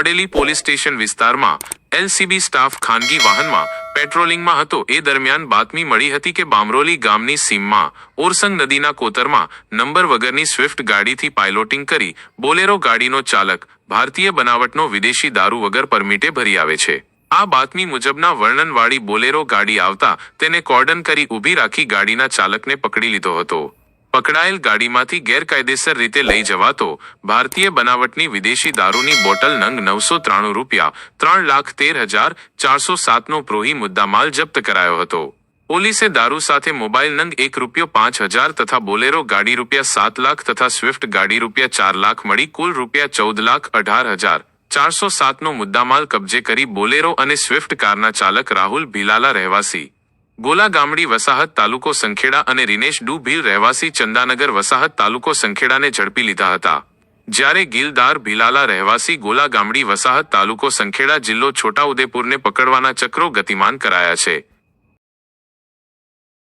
Bodeli police station વિસ્તારમાં LCB staff ખાનગી વાહનમાં પેટ્રોલિંગમાં હતો. એ દરમિયાન બાતમી મળી હતી કે બામરોલી ગામની સીમમાં ઓરસંગ નદીના કોતરમાં નંબર વગરની સ્વિફ્ટ ગાડીથી પાયલોટિંગ કરી બોલેરો ગાડીનો ચાલક ભારતીય બનાવટનો વિદેશી દારૂ વગર પરમિટે ભરી આવે છે. આ બાતમી મુજબના વર્ણનવાળી બોલેરો ગાડી આવતા તેને કોર્ડન કરી ઊભી રાખી ગાડીના ચાલકને પકડી લીધો હતો. પકડાયેલ ગાડીમાંથી ગેરકાયદેસર રીતે લઈ જવાતો ભારતીય બનાવટની વિદેશી દારૂની બોટલ નંગ નવસો ત્રાણું રૂપિયા, ત્રણ લાખ તેર હજાર ચારસો સાતનો પ્રોહી મુદ્દામાલ જપ્ત કરાયો હતો. પોલીસે દારૂ સાથે મોબાઈલ નંગ એક રૂપિયો પાંચ હજાર તથા બોલેરો ગાડી રૂપિયા સાત લાખ તથા સ્વિફ્ટ ગાડી રૂપિયા ચાર લાખ મળી કુલ રૂપિયા ચૌદ લાખ અઢાર હજાર ચારસો સાતનો મુદ્દામાલ કબજે કરી બોલેરો અને સ્વિફ્ટ કારના ચાલક રાહુલ ભીલાલા રહેવાસી. ગોલા ગામડી વસાહત તાલુકો સંખેડા અને રિનેશ ડુ ભીલ રહેવાસી ચંદાનગર વસાહત તાલુકો સંખેડાને ઝડપી લીધા હતા. જ્યારે ગિલદાર ભીલાલા રહેવાસી ગોલા ગામડી વસાહત તાલુકો સંખેડા જિલ્લો છોટાઉદેપુરને પકડવાના ચક્રો ગતિમાન કરાયા છે.